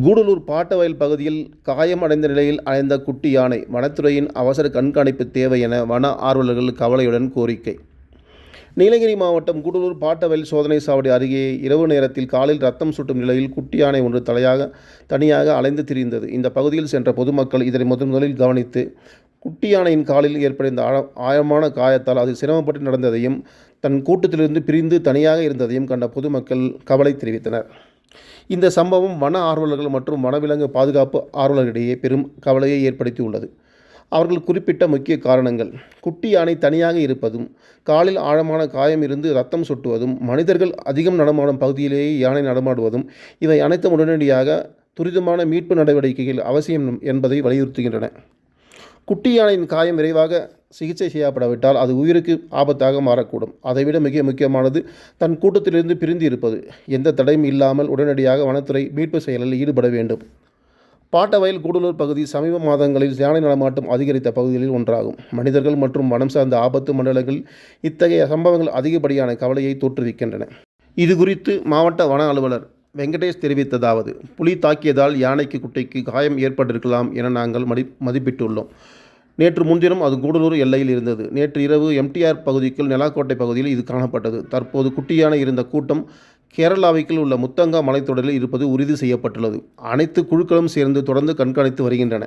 கூடலூர் பாட்டவயல் பகுதியில் காயமடைந்த நிலையில் அடைந்த குட்டி யானை வனத்துறையின் அவசர கண்காணிப்பு தேவை என வன ஆர்வலர்கள் கவலையுடன் கோரிக்கை. நீலகிரி மாவட்டம் கூடலூர் பாட்டவயல் சோதனை சாவடி அருகே இரவு நேரத்தில் காலில் ரத்தம் சுட்டும் நிலையில் குட்டி யானை ஒன்று தலையாக தனியாக அலைந்து திரிந்தது. இந்த பகுதியில் சென்ற பொதுமக்கள் இதனை முதன் முதலில் கவனித்து குட்டி யானையின் காலில் ஏற்படைந்த ஆழ ஆழமான காயத்தால் அது சிரமப்பட்டு நடந்ததையும் தன் கூட்டத்திலிருந்து பிரிந்து தனியாக இருந்ததையும் கண்ட பொதுமக்கள் கவலை தெரிவித்தனர். இந்த சம்பவம் வன ஆர்வலர்கள் மற்றும் வனவிலங்கு பாதுகாப்பு ஆர்வலர்களிடையே பெரும் கவலையை ஏற்படுத்தியுள்ளது. அவர்கள் குறிப்பிட்ட முக்கிய காரணங்கள். குட்டி யானை தனியாக இருப்பதும் காலில் ஆழமான காயம் இருந்து ரத்தம் சொட்டுவதும் மனிதர்கள் அதிகம் நடமாடும் பகுதியிலேயே யானை நடமாடுவதும் இவை அனைத்தும் உடனடியாக துரிதமான மீட்பு நடவடிக்கைகள் அவசியம் என்பதை வலியுறுத்துகின்றன. குட்டி யானையின் காயம் விரைவாக சிகிச்சை செய்யப்படாவிட்டால் அது உயிருக்கு ஆபத்தாக மாறக்கூடும். அதைவிட மிக முக்கியமானது தன் கூட்டத்திலிருந்து பிரிந்து இருப்பது. எந்த தடையும் இல்லாமல் உடனடியாக வனத்துறை மீட்பு செயலில் ஈடுபட வேண்டும். பாட்டவயல் கூடலூர் பகுதி சமீப மாதங்களில் யானை நடமாட்டம் அதிகரித்த பகுதிகளில் ஒன்றாகும். மனிதர்கள் மற்றும் வனம் சார்ந்த ஆபத்து மண்டலங்களில் இத்தகைய சம்பவங்கள் அதிகப்படியான கவலையை தோற்றுவிக்கின்றன. இது குறித்து மாவட்ட வன அலுவலர் வெங்கடேஷ் தெரிவித்ததாவது புலி தாக்கியதால் யானைக்கு குட்டைக்கு காயம் ஏற்பட்டிருக்கலாம் என நாங்கள் மதி மதிப்பிட்டுள்ளோம். நேற்று முன்தினம் அது கூடலூர் எல்லையில் இருந்தது. நேற்று இரவு எம்டிஆர் பகுதிக்குள் நெலாக்கோட்டை பகுதியில் இது காணப்பட்டது. தற்போது குட்டியான இருந்த கூட்டம் கேரளாவிற்குள் உள்ள முத்தங்கா மலைத்தொடரில் இருப்பது உறுதி செய்யப்பட்டுள்ளது. அனைத்து குழுக்களும் சேர்ந்து தொடர்ந்து கண்காணித்து வருகின்றன.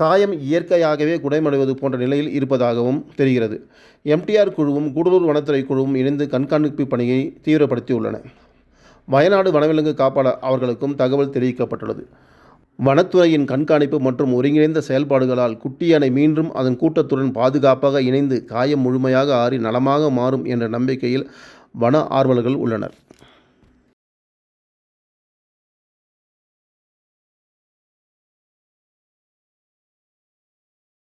காயம் இயற்கையாகவே குடைமடைவது போன்ற நிலையில் இருப்பதாகவும் தெரிகிறது. எம்டிஆர் குழுவும் கூடலூர் வனத்துறை குழுவும் இணைந்து கண்காணிப்பு பணியை தீவிரப்படுத்தியுள்ளன. வயநாடு வனவிலங்கு காப்பாளர் அவர்களுக்கும் தகவல் தெரிவிக்கப்பட்டுள்ளது. வனத்துறையின் கண்காணிப்பு மற்றும் ஒருங்கிணைந்த செயல்பாடுகளால் குட்டி யானை மீண்டும் அதன் கூட்டத்துடன் பாதுகாப்பாக இணைந்து காயம் முழுமையாக ஆறி நலமாக மாறும் என்ற நம்பிக்கையில் வன ஆர்வலர்கள் உள்ளனர்.